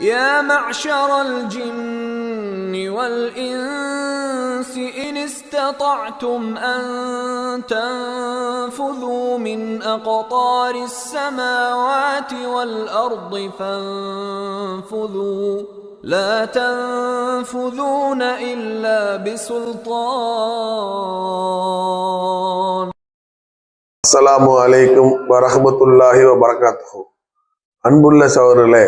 يا معشر الجن والإنس إن استطعتم أن تنفذوا من أقطار السماوات والأرض فانفذوا لا تنفذون إلا بسلطان அஸ்ஸலாமு அலைக்கும் வரஹ்மத்துல்லாஹி வபரகாத்துஹு அன்புள்ள சகோதரர்களே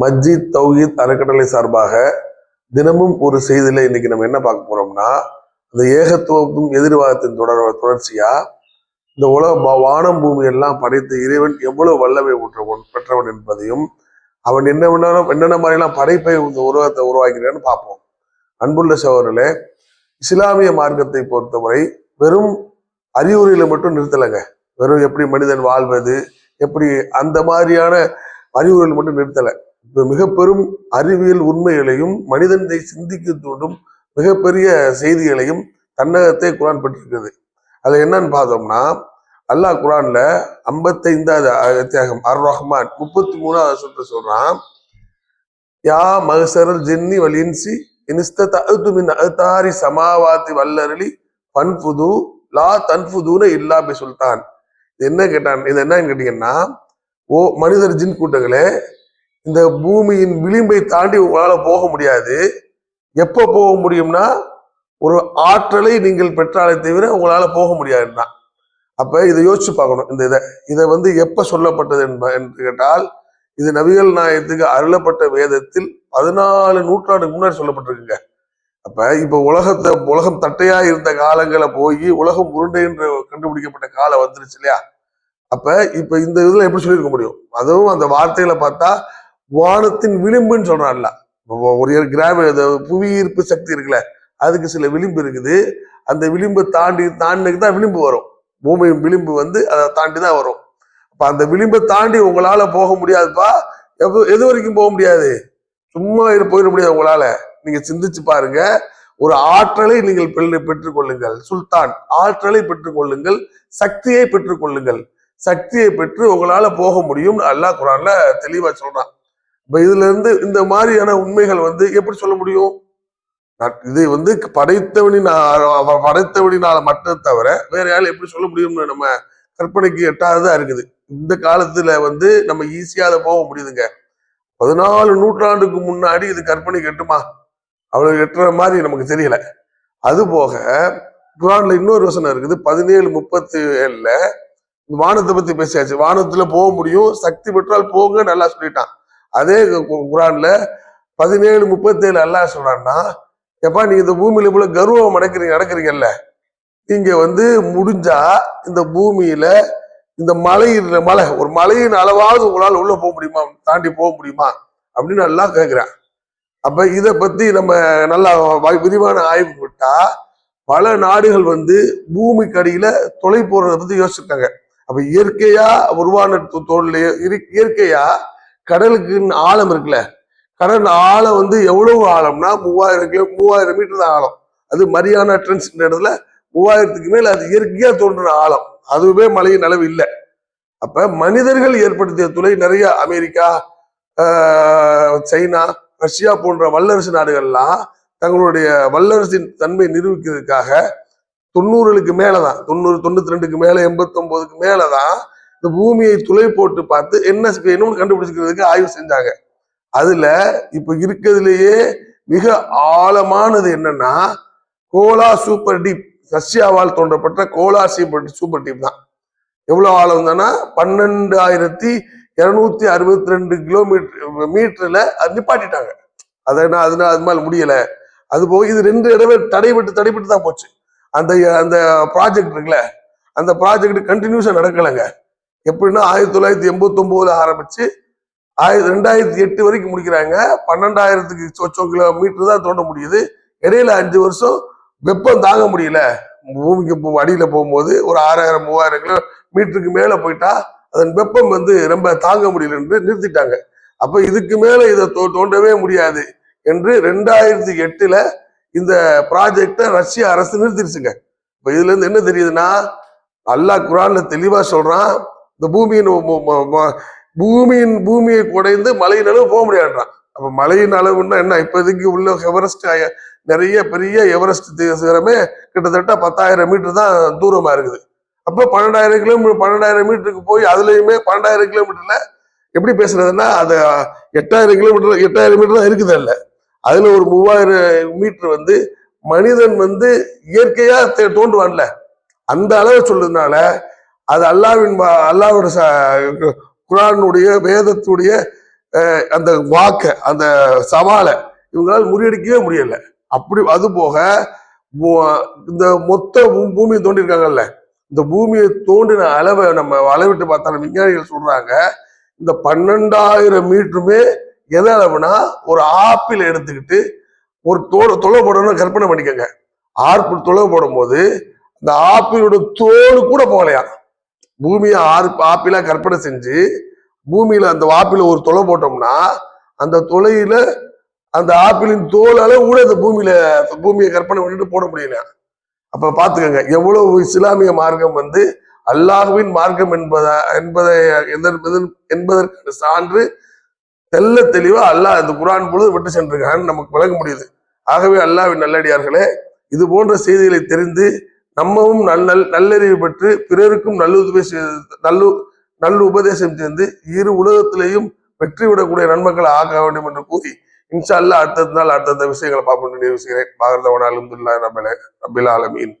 மஸ்ஜித் தௌஹீத் அறக்கட்டளை சார்பாக தினமும் ஒரு செய்தியில் இன்னைக்கு நம்ம என்ன பார்க்க போறோம்னா இந்த ஏகத்துவமும் எதிர்வாதத்தின் தொடர் தொடர்ச்சியா இந்த உலக வானம் பூமி எல்லாம் படைத்த இறைவன் எவ்வளவு வல்லமை உற்றவன் பெற்றவன் என்பதையும் அவன் என்ன வேணாலும் என்னென்ன மாதிரிலாம் படைப்பை இந்த உருவத்தை உருவாக்கிறான்னு பார்ப்போம். அன்புள்ள சோழர்களே இஸ்லாமிய மார்க்கத்தை பொறுத்தவரை வெறும் அறிவுரையில மட்டும் நிறுத்தலைங்க. வெறும் எப்படி மனிதன் வாழ்வது எப்படி அந்த மாதிரியான அறிவுரையில் மட்டும் நிறுத்தலை. மிக பெரும் அறிவியல் உண்மைகளையும் மனிதனை சிந்திக்க தூண்டும் மிகப்பெரிய செய்திகளையும் தன்னகத்தை குரான் பெற்றிருக்கிறது. அது என்னன்னு பார்த்தோம்னா அல்லாஹ் குரான்ல ஐம்பத்தைந்தாவது அத்தியாகம் அர் ரஹ்மான் முப்பத்தி மூணாவது சொல்ற சொல்றான் யா மகசரல் ஜென்னி வலின்சி இனிஸ்தத்து மின் அத்தாரி சமாவாத்தி வல்லரளி பன்ஃபுது லா தன்ஃபுதுன்னு இல்லா பி சுல்தான். இது என்ன கேட்டான் இது என்னன்னு கேட்டீங்கன்னா ஓ மனிதர் ஜின் கூட்டங்களே இந்த பூமியின் விளிம்பை தாண்டி உங்களால் போக முடியாது. எப்போ போக முடியும்னா ஒரு ஆற்றலை நீங்கள் பெற்றாலே தவிர உங்களால் போக முடியாதுன்னா. அப்போ இதை யோசிச்சு பார்க்கணும். இந்த இதை இதை வந்து எப்போ சொல்லப்பட்டது என்ப என்று கேட்டால் இது நபிகள் நாயத்துக்கு அருளப்பட்ட வேதத்தில் பதினாலு நூற்றாண்டுக்கு முன்னாடி சொல்லப்பட்டிருக்குங்க. அப்போ இப்போ உலகத்தை உலகம் தட்டையாக இருந்த காலங்களை போய் உலகம் உருண்டை என்று கண்டுபிடிக்கப்பட்ட காலம் வந்துருச்சு இல்லையா? அப்போ இப்போ இந்த இதில் எப்படி சொல்லியிருக்க முடியும்? அதுவும் அந்த வார்த்தைகளை பார்த்தா வானத்தின் விளிம்புன்னு சொல்றான்ல. ஒரு கிராம புவி ஈர்ப்பு சக்தி இருக்குல்ல அதுக்கு சில விளிம்பு இருக்குது. அந்த விளிம்பை தாண்டி தாண்டினதுக்கு தான் விளிம்பு வரும். பூமியின் விளிம்பு வந்து அதை தாண்டி தான் வரும். அப்ப அந்த விளிம்பை தாண்டி உங்களால போக முடியாதுப்பா. எவ்வ- எது வரைக்கும் போக முடியாது? சும்மா இரு போயிட முடியாது உங்களால. நீங்க சிந்திச்சு பாருங்க. ஒரு ஆற்றலை நீங்கள் பெற்று- பெற்றுக்கொள்ளுங்கள் சுல்தான் ஆற்றலை பெற்றுக்கொள்ளுங்கள் சக்தியை பெற்றுக்கொள்ளுங்கள் சக்தியை பெற்று உங்களால போக முடியும் அல்லாஹ் குரான்ல தெளிவா சொல்றான். இப்ப இதுல இருந்து இந்த மாதிரியான உண்மைகள் வந்து எப்படி சொல்ல முடியும்? இது வந்து படைத்தவனின் படைத்தவனினால மட்டும் தவிர வேற யாரும் எப்படி சொல்ல முடியும்னு நம்ம கற்பனைக்கு எட்டாததா இருக்குது. இந்த காலத்துல வந்து நம்ம ஈஸியா அதை போக முடியுதுங்க. பதினாலு நூற்றாண்டுக்கு முன்னாடி இது கற்பனைக்கு எட்டுமா? அவ்வளவு எட்டுற மாதிரி நமக்கு தெரியல. அது போக குரான்ல இன்னொரு வசனம் இருக்குது. பதினேழு முப்பத்தி ஏழுல வானத்தை பத்தி பேசியாச்சு. வானத்துல போக முடியும் சக்தி பெற்றால் போங்க நல்லா சொல்லிட்டான். அதே கு- குரான்ல பதினேழு முப்பத்தேழு அல்லாஹ் சொல்றான்னா எப்பா நீங்க இந்த பூமியில இவ்வளவு கர்வம் நடக்கிறீங்க நடக்கிறீங்கல்ல? நீங்க வந்து முடிஞ்சா இந்த பூமியில இந்த மலை மலை ஒரு மலையின் அளவாவது உங்களால் உள்ள போக முடியுமா? தாண்டி போக முடியுமா? அப்படின்னு நல்லா கேக்குறேன். அப்ப இதை பத்தி நம்ம நல்லா விரிவான ஆய்வு விட்டா பல நாடுகள் வந்து பூமிக்கு அடியில தொலை போறதை பத்தி யோசிச்சிருக்காங்க. அப்ப இயற்கையா உருவான தொ- தொழில் இயற்கையா கடலுக்கு ஆழம் இருக்குல்ல. கடல் ஆழம் வந்து எவ்வளவு ஆழம்னா மூவாயிரம் கிலோ மூவாயிரம் மீட்டர் தான் ஆழம். அது மரியானா ட்ரென்ஸ் இடத்துல மூவாயிரத்துக்கு மேல அது இயற்கையா தோன்றின ஆழம். அதுவே மழையின் அளவு இல்லை. அப்ப மனிதர்கள் ஏற்படுத்திய துளை நிறைய அமெரிக்கா சைனா ரஷ்யா போன்ற வல்லரசு நாடுகள்லாம் தங்களுடைய வல்லரசின் தன்மை நிரூபிக்கிறதுக்காக தொண்ணூறுகளுக்கு மேலதான் தொண்ணூறு தொண்ணூத்தி ரெண்டுக்கு மேல எண்பத்தி ஒன்பதுக்கு மேலதான் இந்த பூமியை துளை போட்டு பார்த்து என்ன வேணும்னு கண்டுபிடிச்சிக்கிறதுக்கு ஆய்வு செஞ்சாங்க. அதுல இப்ப இருக்கிறதுலயே மிக ஆழமானது என்னன்னா கோலா சூப்பர் டீப் ரஷ்யாவால் தோன்றப்பட்ட கோலா சூப்பர் சூப்பர் டீப் தான். எவ்வளவு ஆழம் தானா பன்னெண்டாயிரத்தி இருநூத்தி அறுபத்தி ரெண்டு கிலோமீட்டர் மீட்டர்ல அது நிப்பாட்டிட்டாங்க. அதை என்ன அதனால அது மாதிரி முடியல. அது போக இது ரெண்டு இடமே தடைபட்டு தடைபட்டு தான் போச்சு. அந்த அந்த ப்ராஜெக்ட் இருக்குல்ல அந்த ப்ராஜெக்ட் கண்டினியூஸா நடக்கலைங்க. எப்படின்னா ஆயிரத்தி தொள்ளாயிரத்தி எண்பத்தி ஒன்பதுல ஆரம்பிச்சு ஆயிரத்தி ரெண்டாயிரத்தி எட்டு வரைக்கும் முடிக்கிறாங்க. பன்னெண்டாயிரத்துக்கு சொச்சம் கிலோமீட்டர் தான் தோண்ட முடியுது. இடையில அஞ்சு வருஷம் வெப்பம் தாங்க முடியல. பூமிக்கு அடியில் போகும்போது ஒரு ஆறாயிரம் மூவாயிரம் கிலோ மீட்டருக்கு மேலே போயிட்டா அதன் வெப்பம் வந்து ரொம்ப தாங்க முடியல என்று நிறுத்திட்டாங்க. அப்போ இதுக்கு மேலே இதை தோ- தோண்டவே முடியாது என்று ரெண்டாயிரத்தி எட்டில் இந்த ப்ராஜெக்டை ரஷ்ய அரசு நிறுத்திடுச்சுங்க இப்போ இதுலேருந்து என்ன தெரியுதுன்னா அல்லாஹ் குரான்ல தெளிவாக சொல்கிறான் இந்த பூமியின் பூமியின் பூமியை குடைந்து மலையின் அளவு போக முடியாதுன்றான். அப்ப மலையின் அளவுன்னா என்ன? இப்போதைக்கு உள்ள எவரெஸ்ட் நிறைய பெரிய எவரெஸ்ட் சிகரமே கிட்டத்தட்ட பத்தாயிரம் மீட்டர் தான் தூரமா இருக்குது. அப்போ பன்னெண்டாயிரம் கிலோமீட்டர் பன்னெண்டாயிரம் மீட்டருக்கு போய் அதுலயுமே பன்னெண்டாயிரம் கிலோமீட்டர்ல எப்படி பேசுறதுன்னா அது எட்டாயிரம் கிலோமீட்டர் எட்டாயிரம் மீட்டர் தான் இருக்குது அல்ல அதுல ஒரு மூவாயிரம் மீட்டர் வந்து மனிதன் வந்து இயற்கையா தே- அந்த அளவு சொல்றதுனால அது அல்லாவின் அல்லாவோட ச- குரானுடைய வேதத்துடைய அந்த வாக்க அந்த சவாலை இவங்களால் முறியடிக்கவே முடியல. அப்படி அது போக இந்த மொத்த பூமியை தோண்டிருக்காங்கல்ல இந்த பூமியை தோண்டின அளவை நம்ம அளவிட்டு பார்த்தா விஞ்ஞானிகள் சொல்றாங்க இந்த பன்னெண்டாயிரம் மீட்டருமே எது அளவுனா ஒரு ஆப்பிள் எடுத்துக்கிட்டு ஒரு தோலை தொலை போடணும்னு கற்பனை பண்ணிக்கோங்க. ஆப்பிள் தொலை போடும்போது இந்த ஆப்பிளோட தோல் கூட போகலையா? பூமியை ஆறு ஆப்பிளா கற்பனை செஞ்சு பூமியில அந்த ஆப்பிள ஒரு தொலை போட்டோம்னா அந்த தொலையில அந்த ஆப்பிளின் தோலால கூட இந்த பூமியில பூமியை கற்பனை பண்ணிட்டு போட முடியல. அப்ப பாத்துக்கோங்க எவ்வளவு இஸ்லாமிய மார்க்கம் வந்து அல்லாஹ்வின் மார்க்கம் என்பதா என்பதை என்பதற்கான சான்று தெல்ல தெளிவா அல்லாஹ் இந்த குரான் பொழுது விட்டு சென்றிருக்கான்னு நமக்கு விளங்க முடியுது. ஆகவே அல்லாஹ்வின் நல்லடியார்களே இது போன்ற செய்திகளை தெரிந்து நம்மவும் நல்ல நல்லறிவு பெற்று பிறருக்கும் நல்லுதவி செய்து- நல்லு நல்ல உபதேசம் செய்து இரு உலகத்திலேயும் வெற்றி விடக்கூடிய நன்மக்கள் ஆக வேண்டும் என்று கூறி இன்ஷா அல்லாஹ் அடுத்த நாள் அடுத்தடுத்த விஷயங்களை பார்ப்போம் நினைவு செய்கிறேன் பாரதவன் அலமதுல்லா ரபில் ரபில் ஆலமீன்.